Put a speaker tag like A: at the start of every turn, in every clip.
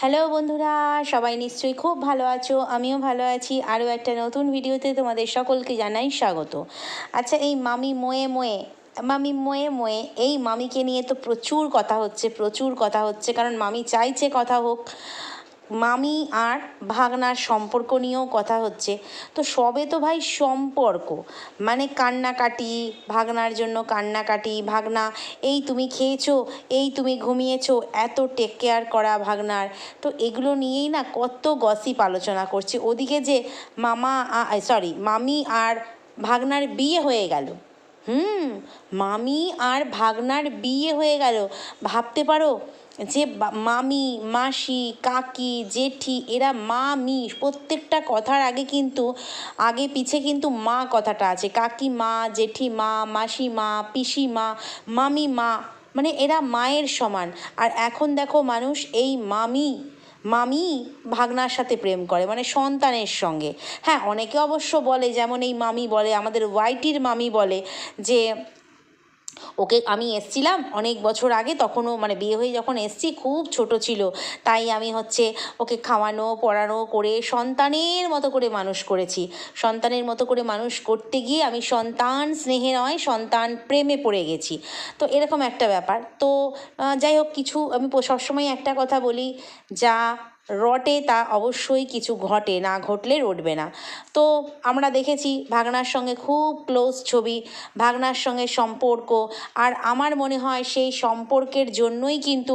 A: Hello বন্ধুরা, সবাই নিশ্চয়ই খুব ভালো আছো, আমিও ভালো আছি। আরও একটা নতুন ভিডিওতে তোমাদের সকলকে জানাই স্বাগত। আচ্ছা এই মামি ময়ে ময়ে, মামি ময়ে ময়ে, এই মামিকে নিয়ে তো প্রচুর কথা হচ্ছে, প্রচুর কথা হচ্ছে, কারণ মামি চাইছে কথা হোক। মামি আর ভাগনার সম্পর্ক নিয়েও কথা হচ্ছে। তো সবে তো ভাই সম্পর্ক। মানে কান্নাকাটি, ভাগনার জন্য কান্নাকাটি, ভাগনা, এই তুমি খেয়েছো, এই তুমি ঘুমিয়েছো, এত টেক কেয়ার করা ভাগনার। তো এগুলো নিয়েই না কত গসিপ আলোচনা করছে। ওদিকে যে মামা সরি মামি আর ভাগনার বিয়ে হয়ে গেল। হুম, মামি আর ভাগনার বিয়ে হয়ে গেল। ভাবতে পারো যে মামি, মাসি, কাকি, জেঠি, এরা মামি, প্রত্যেকটা কথার আগে কিন্তু, আগে পিছে কিন্তু মা কথাটা আছে। কাকি মা, জেঠি মা, মাসি মা, পিসি মা, মামি মা মানে এরা মায়ের সমান। আর এখন দেখো মানুষ এই মামি মামি ভাগনার সাথে প্রেম করে মানে সন্তানের সঙ্গে। হ্যাঁ অনেকে অবশ্য বলে, যেমন এই মামি বলে, আমাদের ওয়াইটির মামি বলে যে ওকে আমি এসছিলাম অনেক বছর আগে, তখনও মানে বিয়ে হয়ে যখন এসছি, খুব ছোট ছিল। তাই আমি হচ্ছে ওকে খাওয়ানো, পড়ানো করে সন্তানের মতো করে মানুষ করেছি। সন্তানের মতো করে মানুষ করতে গিয়ে আমি সন্তান স্নেহে নয়, সন্তান প্রেমে পড়ে গেছি। তো এরকম একটা ব্যাপার। তো যাই হোক, কিছু আমি সবসময় একটা কথা বলি, যা রটে তা অবশ্যই কিছু ঘটে, না ঘটলে রটবে না। তো আমরা দেখেছি ভাগনার সঙ্গে খুব ক্লোজ ছবি, ভাগনার সঙ্গে সম্পর্ক, আর আমার মনে হয় সেই সম্পর্কের জন্যই কিন্তু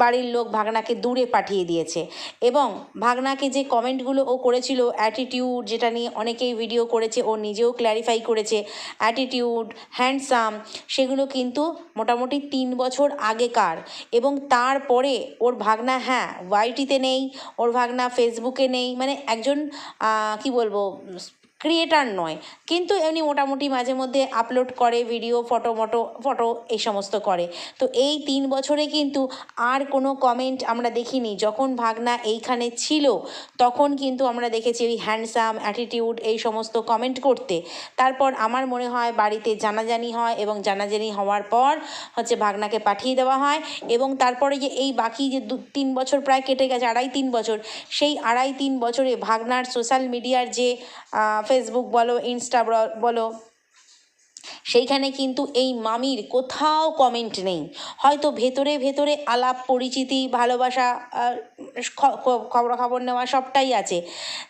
A: বাড়ির লোক ভাগনাকে দূরে পাঠিয়ে দিয়েছে। এবং ভাগনাকে যে কমেন্টগুলো ও করেছিল অ্যাটিটিউড যেটা নিয়ে অনেকেই ভিডিও করেছে, ও নিজেও ক্ল্যারিফাই করেছে অ্যাটিটিউড হ্যান্ডসাম সেগুলো কিন্তু মোটামুটি তিন বছর আগেকার। এবং তারপরে ওর ভাগনা হ্যাঁ ওয়াইটিতে নেই ওর ভাগনা ফেসবুকে নেই মানে একজন কি বলব ক্রিয়েটার নয়। কিন্তু এমনি মোটামুটি মাঝে মধ্যে আপলোড করে ভিডিও ফটো মটো ফটো এই সমস্ত করে। তো এই তিন বছরে কিন্তু আর কোনো কমেন্ট আমরা দেখিনি। যখন ভাগনা এইখানে ছিল, তখন কিন্তু আমরা দেখেছি ওই হ্যান্ডসাম অ্যাটিটিউড এই সমস্ত কমেন্ট করতে। তারপর আমার মনে হয় বাড়িতে জানাজানি হয় এবং জানাজানি হওয়ার পর হচ্ছে ভাগনাকে পাঠিয়ে দেওয়া হয় এবং তারপরে যে এই বাকি যে দু, তিন বছর প্রায় কেটে গেছে, আড়াই তিন বছর, সেই আড়াই তিন বছরে ভাগনার সোশ্যাল মিডিয়ার যে ফেসবুক বলো ইনস্টা বলো সেইখানে কিন্তু এই মামির কোথাও কমেন্ট নেই। হয়তো ভেতরে ভেতরে আলাপ, পরিচিতি, ভালোবাসা খবরাখবর নেওয়া সবটাই আছে।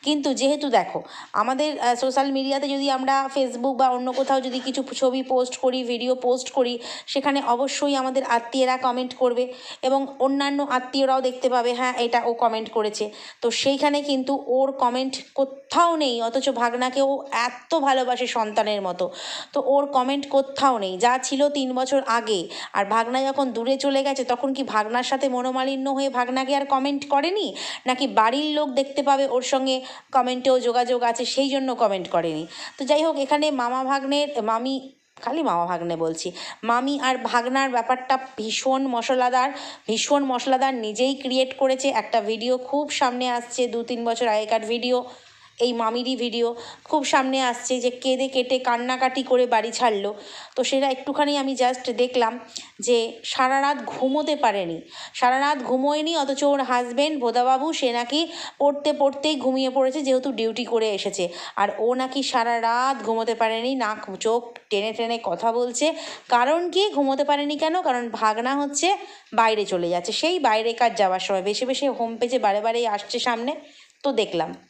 A: কিন্তু যেহেতু দেখো, আমাদের সোশ্যাল মিডিয়াতে যদি আমরা ফেসবুক বা অন্য কোথাও যদি কিছু ছবি পোস্ট করি ভিডিও পোস্ট করি, সেখানে অবশ্যই আমাদের আত্মীয়রা কমেন্ট করবে এবং অন্যান্য আত্মীয়রাও দেখতে পাবে হ্যাঁ এটা ও কমেন্ট করেছে। তো সেইখানে কিন্তু ওর কমেন্ট কোথাও নেই, অথচ ভাগনাকে ও এত ভালোবাসে সন্তানের মতো। তো ওর কমেন্ট কোথাও নেই, যা ছিল তিন বছর আগে। আর ভাগনা যখন দূরে চলে গেছে, তখন কি ভাগনার সাথে মনোমালিন্য হয়ে ভাগনাকে আর কমেন্ট করেনি? নাকি বাড়ির লোক দেখতে পাবে ওর সঙ্গে কমেন্টেও যোগাযোগ আছে, সেই জন্য কমেন্ট করেনি? তো যাই হোক, এখানে মামা ভাগ্নের, মামি, খালি মামা ভাগ্নে বলছি, মামি আর ভাগনার ব্যাপারটা ভীষণ মশলাদার ভীষণ মশলাদার নিজেই ক্রিয়েট করেছে। একটা ভিডিও খুব সামনে আসছে দু তিন বছর আগেকার ভিডিও এই মামিরই ভিডিও খুব সামনে আসছে যে কেঁদে কেটে কান্নাকাটি করে বাড়ি ছাড়লো। তো সেটা একটুখানি আমি জাস্ট দেখলাম যে সারা রাত ঘুমোতে পারেনি। সারা রাত ঘুমোয়নি, অথচ ওর হাজবেন্ড ভোদাবাবু, সে নাকি পড়তে পড়তেই ঘুমিয়ে পড়েছে, যেহেতু ডিউটি করে এসেছে। আর ও নাকি সারা রাত ঘুমোতে পারেনি, নাক, চোখ টেনে টেনে কথা বলছে। কারণ কি? ঘুমোতে পারেনি কেন? কারণ ভাগনা হচ্ছে বাইরে চলে যাচ্ছে। সেই বাইরে কাজ যাওয়ার সময়। বেশি বেশি হোম পেজে বারে বারেই আসছে সামনে। তো দেখলাম।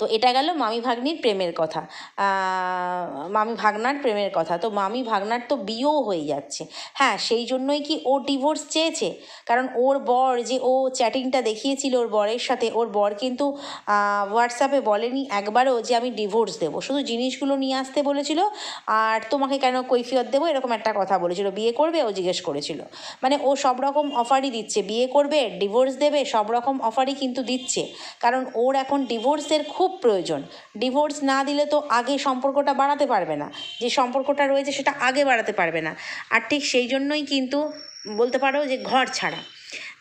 A: তো এটা গেল মামি ভাগ্নির প্রেমের কথা। মামি ভাগনার প্রেমের কথা। তো মামি ভাগনার তো বিয়েও হয়ে যাচ্ছে। হ্যাঁ সেই জন্যই কি ও ডিভোর্স চেয়েছে? কারণ ওর বর যে ও চ্যাটিংটা দেখিয়েছিল ওর বরের সাথে, ওর বর কিন্তু হোয়াটসঅ্যাপে বলেনি একবারও যে আমি ডিভোর্স দেবো। শুধু জিনিসগুলো নিয়ে আসতে বলেছিল আর তোমাকে কেন কৈফিয়ত দেবো এরকম একটা কথা বলেছিল। বিয়ে করবে? ও জিজ্ঞেস করেছিল। মানে ও সব রকম অফারই দিচ্ছে। বিয়ে করবে? ডিভোর্স দেবে? সব রকম অফারই কিন্তু দিচ্ছে। কারণ ওর এখন ডিভোর্সের খুব প্রয়োজন। ডিভোর্স না দিলে তো আগে সম্পর্কটা বাড়াতে পারবে না। যে সম্পর্কটা রয়েছে সেটা আগে বাড়াতে পারবে না। আর ঠিক সেই জন্যই কিন্তু বলতে পারো যে ঘর ছাড়া।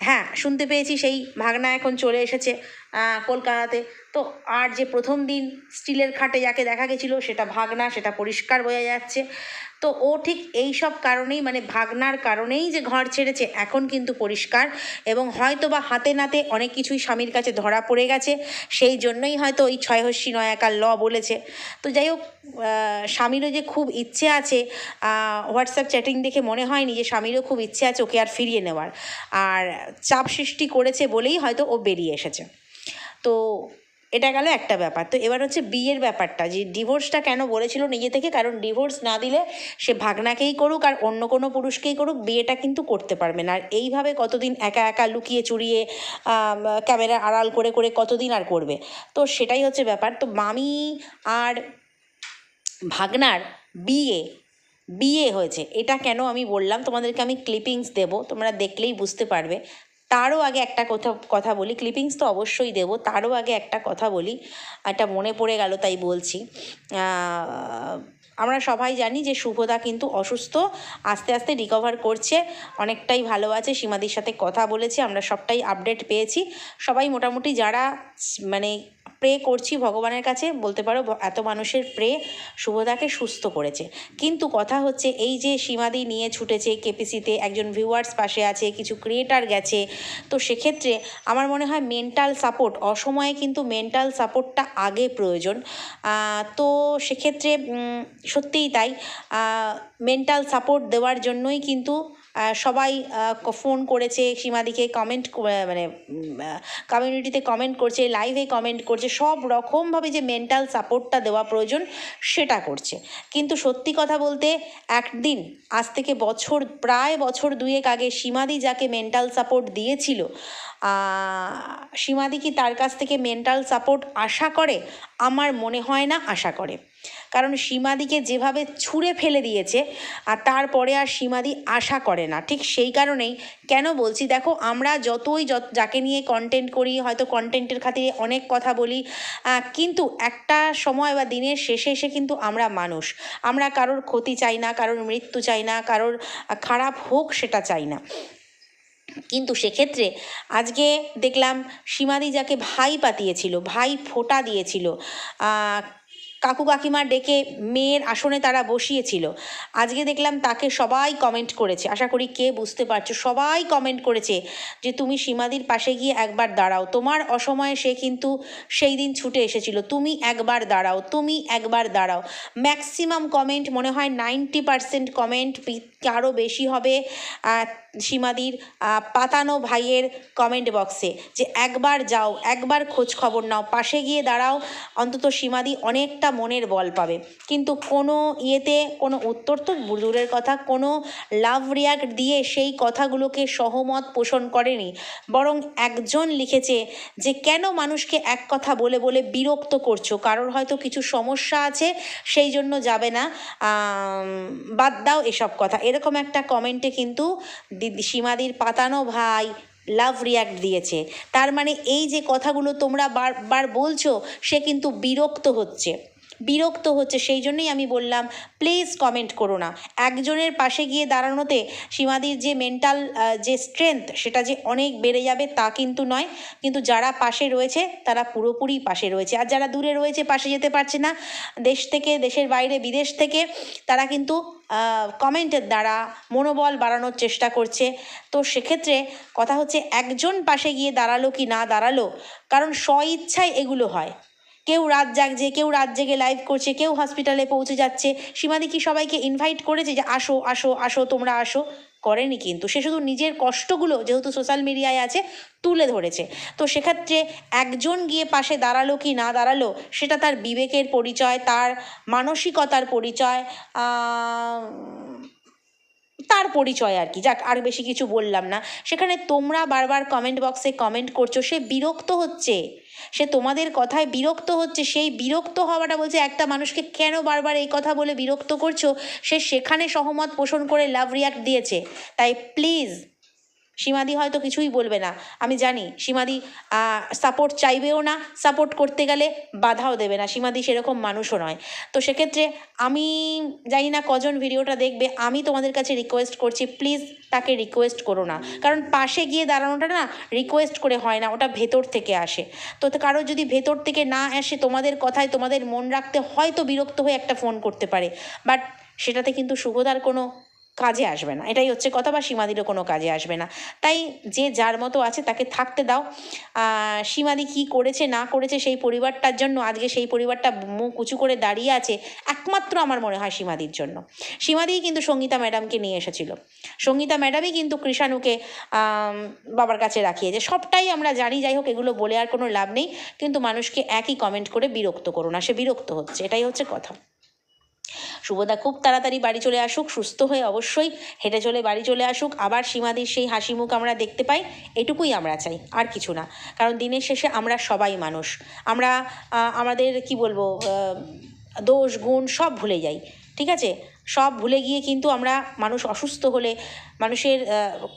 A: হ্যাঁ শুনতে পেয়েছি সেই ভাগনা এখন চলে এসেছে কলকাতাতে। তো আর যে প্রথম দিন স্টিলের খাটে যাকে দেখা গেছিল, সেটা ভাগনা, সেটা পরিষ্কার বোঝা যাচ্ছে। তো ও ঠিক এই সব কারণেই মানে ভাগনার কারণেই যে ঘর ছেড়েছে, এখন কিন্তু পরিষ্কার। এবং হয়তো বা হাতে নাতে অনেক কিছুই স্বামীর কাছে ধরা পড়ে গেছে, সেই জন্যই হয়তো ওই ছয়হস্যি নয়াকার ল বলেছে। তো যাই হোক স্বামীরও যে খুব ইচ্ছে আছে হোয়াটসঅ্যাপ চ্যাটিং দেখে মনে হয়নি যে স্বামীরও খুব ইচ্ছে আছে ওকে আর ফিরিয়ে নেওয়ার। আর চাপ সৃষ্টি করেছে বলেই হয়তো ও বেরিয়ে এসেছে। তো এটা গেল একটা ব্যাপার। তো এবার হচ্ছে বিয়ের ব্যাপারটা, যে ডিভোর্সটা কেন বলেছিল নিজে থেকে? কারণ ডিভোর্স না দিলে সে ভাগনাকেই করুক আর অন্য কোনো পুরুষকেই করুক, বিয়েটা কিন্তু করতে পারবে না। আর এইভাবে কতদিন একা একা লুকিয়ে চুরিয়ে ক্যামেরা আড়াল করে করে কতদিন আর করবে? তো সেটাই হচ্ছে ব্যাপার। তো মামি আর ভাগনার বিয়ে বিয়ে হয়েছে। এটা কেন আমি বললাম? তোমাদেরকে আমি ক্লিপিংস দেব। তোমরা দেখলেই বুঝতে পারবে। তারও আগে একটা কথা কথা বলি। ক্লিপিংস তো অবশ্যই দেবো। তারও আগে একটা কথা বলি। একটা মনে পড়ে গেল তাই বলছি। আমরা সবাই জানি যে শুভদা কিন্তু অসুস্থ, আস্তে আস্তে রিকভার করছে, অনেকটাই ভালো আছে, সীমাদির সাথে কথা বলেছি, আমরা সবটাই আপডেট পেয়েছি। সবাই মোটামুটি যারা মানে প্রে করছি ভগবানের কাছে, বলতে পারো এত মানুষের প্রে শুভদাকে সুস্থ করেছে। কিন্তু কথা হচ্ছে এই যে সীমাদি নিয়ে ছুটেছে কেপিসিতে একজন ভিউয়ার্স পাশে আছে, কিছু ক্রিয়েটার গেছে, তো সেক্ষেত্রে আমার মনে হয় মেন্টাল সাপোর্ট অসময়ে কিন্তু মেন্টাল সাপোর্টটা আগে প্রয়োজন। তো সেক্ষেত্রে সত্যিই তাই। মেন্টাল সাপোর্ট দেওয়ার জন্যই কিন্তু সবাই ফোন করেছে, সীমাদিকে কমেন্ট মানে কমিউনিটিতে কমেন্ট করছে লাইভে কমেন্ট করছে, সব রকমভাবে যে মেন্টাল সাপোর্টটা দেওয়া প্রয়োজন, সেটা করছে। কিন্তু সত্যি কথা বলতে, একদিন, আজ থেকে বছর, প্রায় বছর দুয়েক আগে সীমাদি যাকে মেন্টাল সাপোর্ট দিয়েছিল সীমাদি কি তার কাছ থেকে মেন্টাল সাপোর্ট আশা করে? আমার মনে হয় না, আশা করে। কারণ সীমাদিকে যেভাবে ছুঁড়ে ফেলে দিয়েছে, আর তারপরে আর সীমাদি আশা করে না। ঠিক সেই কারণেই কেন বলছি, দেখো, আমরা যতই যত, যাকে নিয়ে কন্টেন্ট করি, হয়তো কন্টেন্টের খাতিরে অনেক কথা বলি কিন্তু একটা সময় বা দিনের শেষে এসে কিন্তু আমরা মানুষ। আমরা কারোর ক্ষতি চাই না, কারোর মৃত্যু চাই না, কারোর খারাপ হোক সেটা চাই না। কিন্তু সেক্ষেত্রে আজকে দেখলাম সীমাদি যাকে ভাই পাতিয়েছিল, ভাই ফোঁটা দিয়েছিল কাকু কাকিমা ডেকে মেয়ের আসনে তারা বসিয়েছিল। আজকে দেখলাম তাকে সবাই কমেন্ট করেছে। আশা করি কে বুঝতে পারছ? সবাই কমেন্ট করেছে যে তুমি সীমাদির পাশে গিয়ে একবার দাঁড়াও। তোমার অসময়ে সে কিন্তু সেই দিন ছুটে এসেছিল। তুমি একবার দাঁড়াও, তুমি একবার দাঁড়াও। ম্যাক্সিমাম কমেন্ট মনে হয় নাইনটি পার্সেন্ট কমেন্ট আরও বেশি হবে। সীমাদির পাতানো ভাইয়ের কমেন্ট বক্সে যে একবার যাও, একবার খোঁজ খবর নাও, পাশে গিয়ে দাঁড়াও, অন্তত সীমাদি অনেকটা মনের বল পাবে। কিন্তু কোনো ইয়েতে কোনো উত্তর তো দূরের কথা, কোনো লাভ রিয়াক্ট দিয়ে সেই কথাগুলোকে সহমত পোষণ করেনি। বরং একজন লিখেছে যে, কেন মানুষকে এক কথা বলে বলে বিরক্ত করছ? কারোর হয়তো কিছু সমস্যা আছে, সেই জন্য যাবে না। বাদ দাও এসব কথা। এরকম একটা কমেন্টে কিন্তু সীমাদির পাতানো ভাই লাভ রিয়াক্ট দিয়েছে। তার মানে এই যে কথাগুলো তোমরা বারবার বলছো, সে কিন্তু বিরক্ত হচ্ছে। বিরক্ত হচ্ছে, সেই জন্যই আমি বললাম প্লিজ কমেন্ট করো না। একজনের পাশে গিয়ে দাঁড়ানোতে সীমাদির যে মেন্টাল যে স্ট্রেংথ সেটা যে অনেক বেড়ে যাবে তা কিন্তু নয়। কিন্তু যারা পাশে রয়েছে, তারা পুরোপুরি পাশে রয়েছে। আর যারা দূরে রয়েছে, পাশে যেতে পারছে না, দেশ থেকে, দেশের বাইরে, বিদেশ থেকে, তারা কিন্তু কমেন্টের দ্বারা মনোবল বাড়ানোর চেষ্টা করছে। তো সেক্ষেত্রে কথা হচ্ছে, একজন পাশে গিয়ে দাঁড়াল কি না দাঁড়াল? কারণ স্ব ইচ্ছায় এগুলো হয়। কেউ রাত জাগছে, কেউ রাত জেগে লাইভ করছে, কেউ হসপিটালে পৌঁছে যাচ্ছে। সীমাদি কি সবাইকে ইনভাইট করেছে যে আসো আসো আসো, তোমরা আসো? করেনি কিন্তু। সে শুধু নিজের কষ্টগুলো যেহেতু সোশ্যাল মিডিয়ায় আছে, তুলে ধরেছে। তো সেক্ষেত্রে একজন গিয়ে পাশে দাঁড়াল কি না দাঁড়াল, সেটা তার বিবেকের পরিচয়, তার মানসিকতার পরিচয় তার পরিচয় আর কি। যাক, আর বেশি কিছু বললাম না। সেখানে তোমরা বারবার কমেন্ট বক্সে কমেন্ট করছ, সে বিরক্ত হচ্ছে। সে তোমাদের কথায় বিরক্ত হচ্ছে। সেই বিরক্ত হওয়াটা বলছে, একটা মানুষকে কেন বারবার এই কথা বলে বিরক্ত করছ? সে সেখানে সহমত পোষণ করে লাভ রিয়াক্ট দিয়েছে। তাই প্লিজ সীমাদি হয়তো কিছুই বলবে না। আমি জানি, সীমাদি সাপোর্ট চাইবেও না সাপোর্ট করতে গেলে বাধাও দেবে না। সীমাদি সেরকম মানুষও নয়। তো সেক্ষেত্রে আমি জানি না কজন ভিডিওটা দেখবে, আমি তোমাদের কাছে রিকোয়েস্ট করছি প্লিজ তাকে রিকোয়েস্ট করো না। কারণ পাশে গিয়ে দাঁড়ানোটা না রিকোয়েস্ট করে হয় না, ওটা ভেতর থেকে আসে। তো কারও যদি ভেতর থেকে না আসে তোমাদের কথায়, তোমাদের মন রাখতে হয়তো বিরক্ত হয়ে একটা ফোন করতে পারে। বাট সেটাতে কিন্তু শুভদার কোনো কাজে আসবে না। এটাই হচ্ছে কথা বা সীমাদিরও কোনো কাজে আসবে না। তাই যে যার মতো আছে তাকে থাকতে দাও। সীমাদি কী করেছে, না করেছে সেই পরিবারটার জন্য, আজকে সেই পরিবারটা মুখ উঁচু করে দাঁড়িয়ে আছে, একমাত্র আমার মনে হয় সীমাদির জন্য। সীমাদিই কিন্তু সঙ্গীতা ম্যাডামকে নিয়ে এসেছিল। সঙ্গীতা ম্যাডামই কিন্তু কৃষাণুকে বাবার কাছে রাখিয়েছে সবটাই আমরা জানি, যাই হোক, এগুলো বলে আর কোনো লাভ নেই। কিন্তু মানুষকে একই কমেন্ট করে বিরক্ত করো না, সে বিরক্ত হচ্ছে। এটাই হচ্ছে কথা। শুভদা খুব তাড়াতাড়ি বাড়ি চলে আসুক, সুস্থ হয়ে অবশ্যই হেঁটে চলে বাড়ি চলে আসুক। আবার সীমাদির সেই হাসি মুখ আমরা দেখতে পাই, এটুকুই আমরা চাই, আর কিছু না। কারণ দিনের শেষে আমরা সবাই মানুষ। আমরা আমাদের, কি বলব দোষ, গুণ সব ভুলে যাই। ঠিক আছে? সব ভুলে গিয়ে কিন্তু আমরা মানুষ অসুস্থ হলে, মানুষের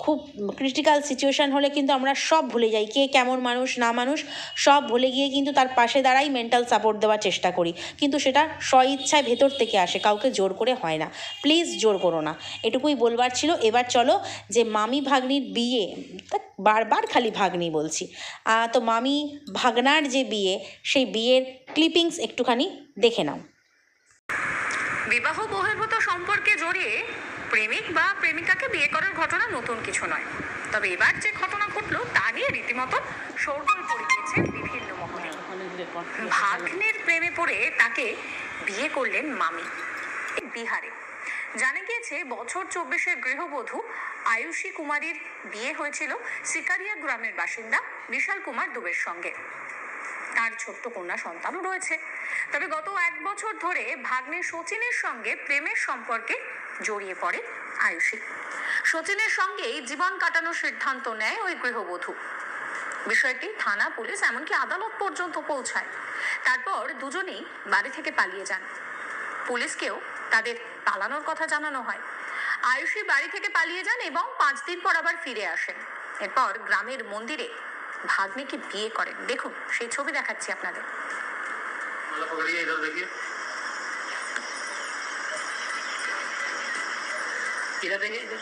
A: খুব ক্রিটিক্যাল সিচুয়েশান হলে কিন্তু আমরা সব ভুলে যাই। কে কেমন মানুষ, না মানুষ, সব ভুলে গিয়ে কিন্তু তার পাশে দাঁড়াই মেন্টাল সাপোর্ট দেওয়ার চেষ্টা করি। কিন্তু সেটা স্বইচ্ছায় ভেতর থেকে আসে, কাউকে জোর করে হয় না। প্লিজ জোর করো না। এটুকুই বলবার ছিল। এবার চলো যে মামি ভাগ্নির বিয়ে বারবার খালি ভাগ্নি বলছি। তো মামি ভাগনার যে বিয়ে, সেই বিয়ের ক্লিপিংস একটুখানি দেখে নাও।
B: বিবাহ বহির্ভূত সম্পর্কে জড়িয়ে প্রেমিক বা প্রেমিকাকে বিয়ে করার ঘটনা নতুন কিছু নয়। তবে এবার যে ঘটনা ঘটলো, তা নিয়ে রীতিমতো শোরগোল পড়ে গিয়েছে বিভিন্ন মহলে। ভাগ্নের প্রেমে পড়ে তাকে বিয়ে করলেন মামি, বিহারে। জানা গিয়েছে, বছর চব্বিশের গৃহবধূ আয়ুষী কুমারীর বিয়ে হয়েছিল সিকারিয়া গ্রামের বাসিন্দা বিশাল কুমার দুবের সঙ্গে। তার ছোট্ট কন্যা সন্তানও রয়েছে। তবে গত এক বছর ধরে ভাগ্নে সচিনের সঙ্গে প্রেমের সম্পর্কে জড়িয়ে পড়ে আয়ুষী। সচিনের সঙ্গেই জীবন কাটানোর সিদ্ধান্ত নেয় ওই গৃহবধূ। বিষয়টি থানা, পুলিশ, এমনকি আদালত পর্যন্ত পৌঁছায়। তারপর দুজনেই বাড়ি থেকে পালিয়ে যান। পুলিশকেও তাদের পালানোর কথা জানানো হয়। আয়ুষী বাড়ি থেকে পালিয়ে যান এবং পাঁচ দিন পর আবার ফিরে আসেন। এরপর গ্রামের মন্দিরে ভাগ্নেকে বিয়ে করেন দেখুন সেই ছবি দেখাচ্ছি আপনাদের
C: माला पकड़िए इधर देखिए इधर देखिए इधर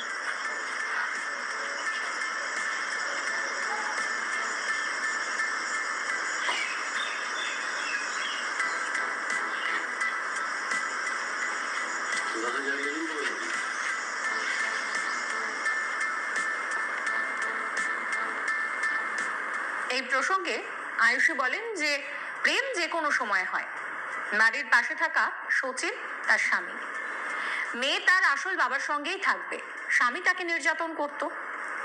B: এই প্রসঙ্গে আয়ুষী বলেন যে প্রেম যে কোনো সময় হয়। নারীর পাশে থাকা সচিন তার স্বামী। মেয়ে তার আসল বাবার সঙ্গেই থাকবে। স্বামী তাকে নির্যাতন করত।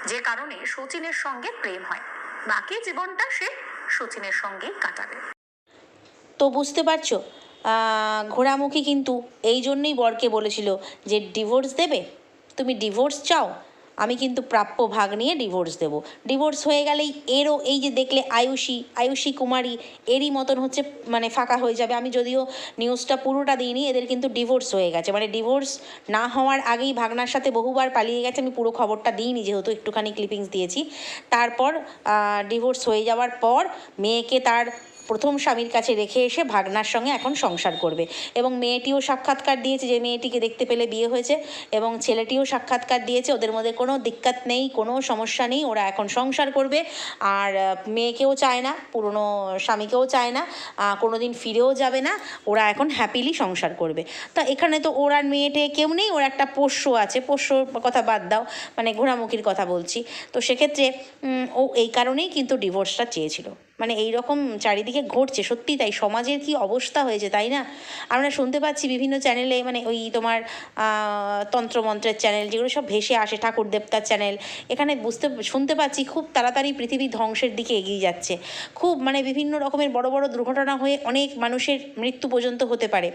B: যে কারণে সচিনের সঙ্গে প্রেম হয়। বাকি জীবনটা সে সচিনের সঙ্গেই কাটাবে।
A: তো বুঝতে পারছ? ঘোড়ামুখী কিন্তু এই জন্যই বরকে বলেছিল যে ডিভোর্স দেবে। তুমি ডিভোর্স চাও আমি কিন্তু প্রাপ্য ভাগ নিয়ে ডিভোর্স দেবো। ডিভোর্স হয়ে গেলেই এরও এই যে দেখলে আয়ুষী আয়ুষী কুমারী, এরই মতন হচ্ছে মানে ফাঁকা হয়ে যাবে। আমি যদিও নিউজটা পুরোটা দিইনি, এদের কিন্তু ডিভোর্স হয়ে গেছে। মানে ডিভোর্স না হওয়ার আগেই ভাগনার সাথে বহুবার পালিয়ে গেছে। আমি পুরো খবরটা দিইনি, যেহেতু একটুখানি ক্লিপিংস দিয়েছি। তারপর ডিভোর্স হয়ে যাওয়ার পর, মেয়েকে তার প্রথম স্বামীর কাছে রেখে এসে ভাগনার সঙ্গে এখন সংসার করবে। এবং মেয়েটিও সাক্ষাৎকার দিয়েছে যে মেয়েটিকে দেখতে পেলে বিয়ে হয়েছে এবং ছেলেটিও সাক্ষাৎকার দিয়েছে। ওদের মধ্যে কোনো দিক্কত নেই, কোনো সমস্যা নেই, ওরা এখন সংসার করবে। আর মেয়েকেও চায় না, পুরনো স্বামীকেও চায় না কোনো দিন ফিরেও যাবে না, ওরা এখন হ্যাপিলি সংসার করবে। তা এখানে তো ওর আর মেয়েটে কেউ নেই, ওর একটা পোষ্য আছে, পোষ্যর কথা বাদ দাও মানে ঘোড়ামুখীর কথা বলছি। তো সেক্ষেত্রে ও এই কারণেই কিন্তু ডিভোর্সটা চেয়েছিল। মানে এই রকম চারিদিকে ঘটছে সত্যি তাই। সমাজের কি অবস্থা হয়েছে, তাই না? আমরা শুনতে পাচ্ছি বিভিন্ন চ্যানেলে মানে ওই তোমার তন্ত্রমন্ত্রের চ্যানেল যেগুলো সব ভেসে আসে, ঠাকুর দেবতার চ্যানেল এখানে বুঝতে, শুনতে পাচ্ছি খুব তাড়াতাড়ি পৃথিবী ধ্বংসের দিকে এগিয়ে যাচ্ছে। খুব মানে বিভিন্ন রকমের বড় বড় দুর্ঘটনা হয়ে অনেক মানুষের মৃত্যু পর্যন্ত হতে পারে।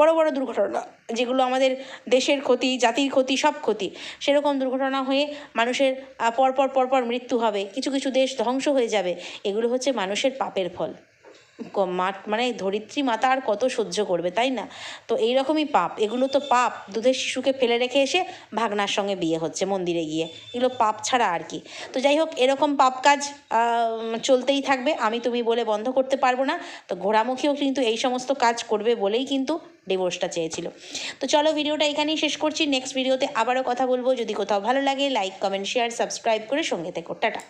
A: বড় বড় দুর্ঘটনা, যেগুলো আমাদের দেশের ক্ষতি, জাতির ক্ষতি, সব ক্ষতি। সেরকম দুর্ঘটনা হয়ে মানুষের পরপর পরপর মৃত্যু হবে। কিছু কিছু দেশ ধ্বংস হয়ে যাবে। এগুলো হচ্ছে মানুষের পাপের ফল। মানে ধরিত্রী মাতা আর কত সহ্য করবে, তাই না? তো এই রকমই পাপ। এগুলো তো পাপ। দুধের শিশুকে ফেলে রেখে এসে ভাগনার সঙ্গে বিয়ে হচ্ছে মন্দিরে গিয়ে। এগুলো পাপ ছাড়া আর কি। তো যাই হোক, এরকম পাপ কাজ চলতেই থাকবে। আমি তুমি বলে বন্ধ করতে পারব না। তো ঘোড়ামুখীও কিন্তু এই সমস্ত কাজ করবে বলেই কিন্তু ডিভোর্সটা চেয়েছিল। তো চলো ভিডিওটা এখানেই শেষ করছি। নেক্সট ভিডিওতে আবারও কথা বলব। যদি কোথাও ভালো লাগে লাইক কমেন্ট শেয়ার সাবস্ক্রাইব করে সঙ্গে থেকো। টাটা।